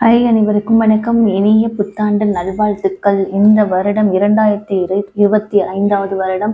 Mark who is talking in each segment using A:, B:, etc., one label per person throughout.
A: High அனைவருக்கும் வணக்கம். இனிய புத்தாண்டு நல்வாழ்த்துக்கள். இந்த வருடம் இரண்டாயிரத்தி இரு இருபத்தி ஐந்தாவது வருடம்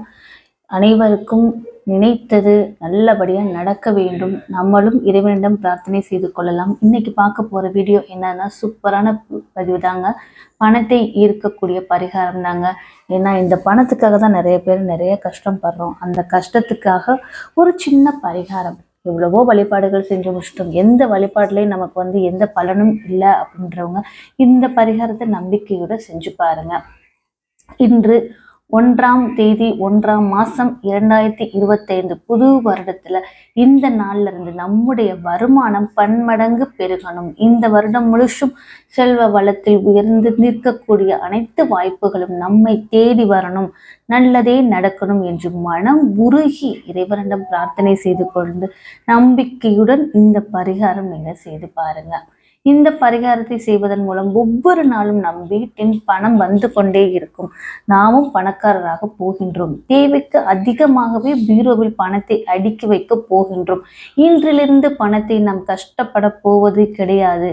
A: அனைவருக்கும் நினைத்தது நல்லபடியாக நடக்க வேண்டும். நம்மளும் இறைவனிடம் பிரார்த்தனை செய்து கொள்ளலாம். இன்னைக்கு பார்க்க போகிற வீடியோ என்னன்னா சூப்பரான பதிவு தாங்க. பணத்தை ஈர்க்கக்கூடிய பரிகாரம் தாங்க. ஏன்னா இந்த பணத்துக்காக தான் நிறைய பேர் நிறைய கஷ்டம் படுறோம். அந்த கஷ்டத்துக்காக ஒரு சின்ன பரிகாரம். எவ்வளவோ வழிபாடுகள் செஞ்சு முடிச்சிட்டோம் எந்த வழிபாடுலையும் நமக்கு வந்து எந்த பலனும் இல்லை அப்படின்றவங்க இந்த பரிகாரத்தை நம்பிக்கையோட செஞ்சு பாருங்க. இன்று ஒன்றாம் தேதி ஒன்றாம் மாசம் இரண்டாயிரத்தி இருபத்தைந்து புது வருடத்துல இந்த நாள்ல இருந்து நம்முடைய வருமானம் பன்மடங்கு பெருகணும். இந்த வருடம் முழுசும் செல்வ வளத்தில் உயர்ந்து நிற்கக்கூடிய அனைத்து வாய்ப்புகளும் நம்மை தேடி வரணும். நல்லதே நடக்கணும் என்று மனம் உருகி இறைவனிடம் பிரார்த்தனை செய்து கொண்டு நம்பிக்கையுடன் இந்த பரிகாரம் நீங்க செய்து பாருங்க. இந்த பரிகாரத்தை செய்வதன் மூலம் ஒவ்வொரு நாளும் நம் வீட்டின் பணம் வந்து கொண்டே இருக்கும். நாமும் பணக்காரராக போகின்றோம். தேவைக்கு அதிகமாகவே பீரோவில் பணத்தை அடுக்கி வைக்க போகின்றோம். இன்றிலிருந்து பணத்தை நாம் கஷ்டப்பட போவது கிடையாது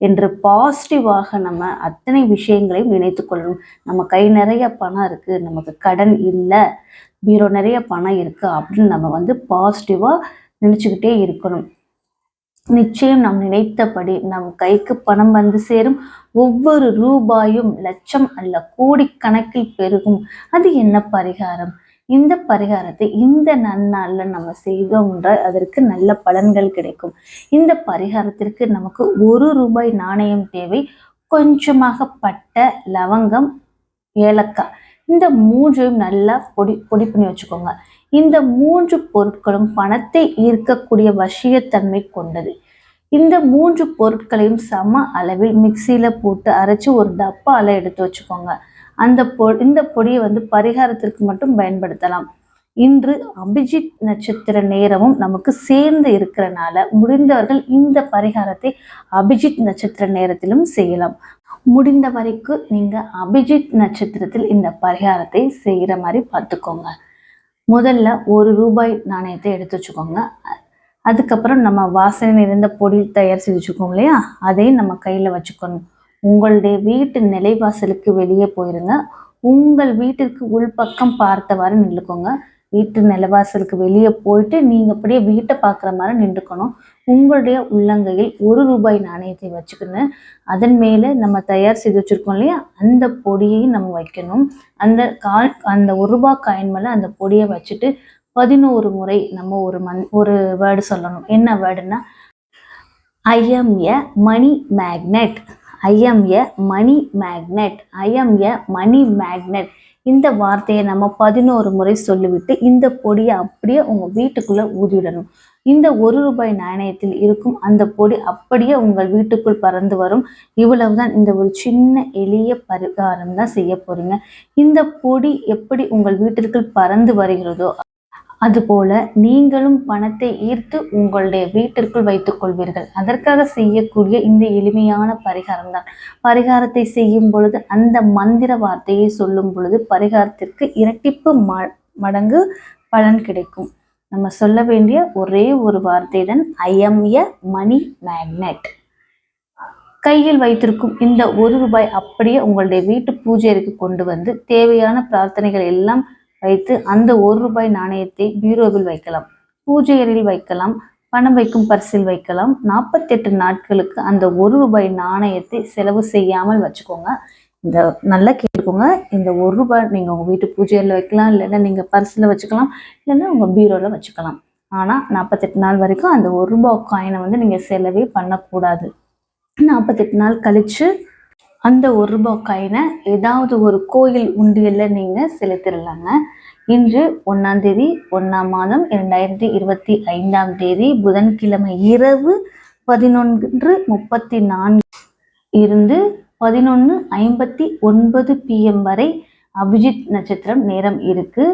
A: என்று பாசிட்டிவாக நம்ம அத்தனை விஷயங்களையும் நினைத்து கொள்ளணும். நம்ம கை நிறைய பணம் இருக்கு நமக்கு கடன் இல்லை பீரோ நிறைய பணம் இருக்கு அப்படின்னு நம்ம வந்து பாசிட்டிவாக நினச்சிக்கிட்டே இருக்கணும். நிச்சயம் நாம் நினைத்தபடி நம் கைக்கு பணம் வந்து சேரும். ஒவ்வொரு ரூபாயும் லட்சம் அல்ல கோடிக்கணக்கில் பெருகும். அது என்ன பரிகாரம்? இந்த பரிகாரத்தை இந்த நன்னாளில் நம்ம செய்தோம் என்றால் அதற்கு நல்ல பலன்கள் கிடைக்கும். இந்த பரிகாரத்திற்கு நமக்கு ஒரு ரூபாய் நாணயம் தேவை. கொஞ்சமாக பட்ட லவங்கம் ஏலக்காய். இந்த மூன்றையும் நல்லா பொடி பொடி பண்ணி வச்சுக்கோங்க. இந்த மூன்று பொருட்களும் பணத்தை ஈர்க்கக்கூடிய வசியத்தன்மை கொண்டது. இந்த மூன்று பொருட்களையும் சம அளவில் மிக்சியில் போட்டு அரைச்சி ஒரு டப்பாவில் எடுத்து வச்சுக்கோங்க. அந்த பொ இந்த பொடியை வந்து பரிகாரத்திற்கு மட்டும் பயன்படுத்தலாம். இன்று அபிஜித் நட்சத்திர நேரமும் நமக்கு சேர்ந்து இருக்கிறனால முடிந்தவர்கள் இந்த பரிகாரத்தை அபிஜித் நட்சத்திர நேரத்திலும் செய்யலாம். முடிந்த வரைக்கும் நீங்கள் அபிஜித் நட்சத்திரத்தில் இந்த பரிகாரத்தை செய்கிற மாதிரி பார்த்துக்கோங்க. முதல்ல ஒரு ரூபாய் நாணயத்தை எடுத்து வச்சுக்கோங்க. அதுக்கப்புறம் நம்ம வாசனை நிறைந்த பொடி தயார் செய்து இல்லையா? அதையும் நம்ம கையில் வச்சுக்கணும். உங்களுடைய வீட்டு நிலைவாசலுக்கு வெளியே போயிருங்க. உங்கள் வீட்டிற்கு உள்பக்கம் பார்த்தவாறு நின்றுக்கோங்க வீட்டு நிலவாசலுக்கு வெளியே போயிட்டு நீங்கள் அப்படியே வீட்டை பார்க்குற மாதிரி நின்றுக்கணும். உங்களுடைய உள்ளங்கையில் ஒரு ரூபாய் நாணயத்தை வச்சுக்கணும் அதன் மேலே நம்ம தயார் செய்து வச்சுருக்கோம் இல்லையா? அந்த பொடியையும் நம்ம வைக்கணும். அந்த கால் அந்த ஒரு ரூபாய் காயின் மேலே அந்த பொடியை வச்சுட்டு பதினோரு முறை நம்ம ஒரு மண் ஒரு வேர்டு சொல்லணும். என்ன வேர்டுன்னா I'm a money magnet I'm a money magnet I'm a money magnet இந்த வார்த்தையை நம்ம பதினோரு முறை சொல்லிவிட்டு இந்த பொடியை அப்படியே உங்கள் வீட்டுக்குள்ளே ஊதிவிடணும். இந்த ஒரு ரூபாய் நாணயத்தில் இருக்கும் அந்த பொடி அப்படியே உங்கள் வீட்டுக்குள் பறந்து வரும். இவ்வளவுதான் இந்த ஒரு சின்ன எளிய பரிகாரம் தான் செய்ய போறீங்க. இந்த பொடி எப்படி உங்கள் வீட்டிற்குள் பறந்து வருகிறதோ அதுபோல நீங்களும் பணத்தை ஈர்த்து உங்களுடைய வீட்டிற்குள் வைத்துக் கொள்வீர்கள். அதற்காக செய்யக்கூடிய இந்த எளிமையான பரிகாரம் தான் பரிகாரத்தை செய்யும் பொழுது அந்த மந்திர வார்த்தையை சொல்லும் பொழுது பரிகாரத்திற்கு இரட்டிப்பு ம மடங்கு பலன் கிடைக்கும். நம்ம சொல்ல வேண்டிய ஒரே ஒரு வார்த்தையுடன் I'm I'm a money magnet. கையில் வைத்திருக்கும் இந்த ஒரு ரூபாய் அப்படியே உங்களுடைய வீட்டு பூஜைக்கு கொண்டு வந்து தேவையான பிரார்த்தனைகள் எல்லாம் வைத்து அந்த ஒரு ரூபாய் நாணயத்தை பீரோவில் வைக்கலாம். பூஜை அறையில் வைக்கலாம் பணம் வைக்கும் பரிசில் வைக்கலாம். நாற்பத்தெட்டு நாட்களுக்கு அந்த ஒரு ரூபாய் நாணயத்தை செலவு செய்யாமல் வச்சுக்கோங்க. இந்த நல்லா கேட்டுக்கோங்க. இந்த ஒரு ரூபாய் நீங்கள் உங்கள் வீட்டு பூஜையில் வைக்கலாம் இல்லைன்னா நீங்கள் பர்ஸில் வச்சுக்கலாம் இல்லைன்னா உங்கள் பீரோவில் வச்சுக்கலாம். ஆனால் நாற்பத்தெட்டு நாள் வரைக்கும் அந்த ஒரு ரூபாய் காயினை வந்து நீங்கள் செலவே பண்ணக்கூடாது. நாற்பத்தெட்டு நாள் கழித்து அந்த ஒரு ரூபாய் காயினை ஏதாவது ஒரு கோயில் உண்டியலில் நீங்கள் செலுத்திடலாங்க இன்று ஒன்றாம் தேதி ஒன்றாம் மாதம் இரண்டாயிரத்தி இருபத்தி ஐந்தாம் தேதி புதன்கிழமை இரவு பதினொன்று முப்பத்தி நான்கு இருந்து பதினொன்று ஐம்பத்தி ஒன்பது பிஎம் வரை அபிஜித் நட்சத்திரம் நேரம் இருக்குது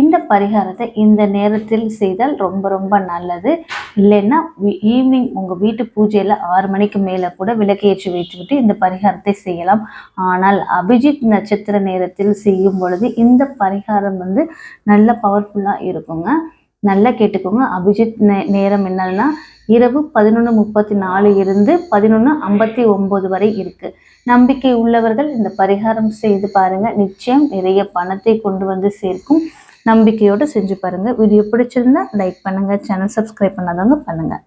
A: இந்த பரிகாரத்தை இந்த நேரத்தில் செய்தால் ரொம்ப ரொம்ப நல்லது. இல்லைன்னா ஈவினிங் உங்கள் வீட்டு பூஜையில் ஆறு மணிக்கு மேலே கூட விளக்கேற்றி வைத்துவிட்டு இந்த பரிகாரத்தை செய்யலாம். ஆனால் அபிஜித் நட்சத்திர நேரத்தில் செய்யும் பொழுது இந்த பரிகாரம் வந்து நல்ல பவர்ஃபுல்லாக இருக்குங்க. நல்லா கேட்டுக்கோங்க. அபிஜித் நே நேரம் என்னன்னா இரவு பதினொன்று முப்பத்தி நாலு இருந்து பதினொன்று ஐம்பத்தி ஒம்பது வரை இருக்குது நம்பிக்கை உள்ளவர்கள் இந்த பரிகாரம் செய்து பாருங்கள் நிச்சயம் நிறைய பணத்தை கொண்டு வந்து சேர்க்கும். நம்பிக்கையோடு செஞ்சு பாருங்கள் வீடியோ பிடிச்சிருந்தா லைக் பண்ணுங்கள் சேனல் சப்ஸ்கிரைப் பண்ணாதவங்க பண்ணுங்கள்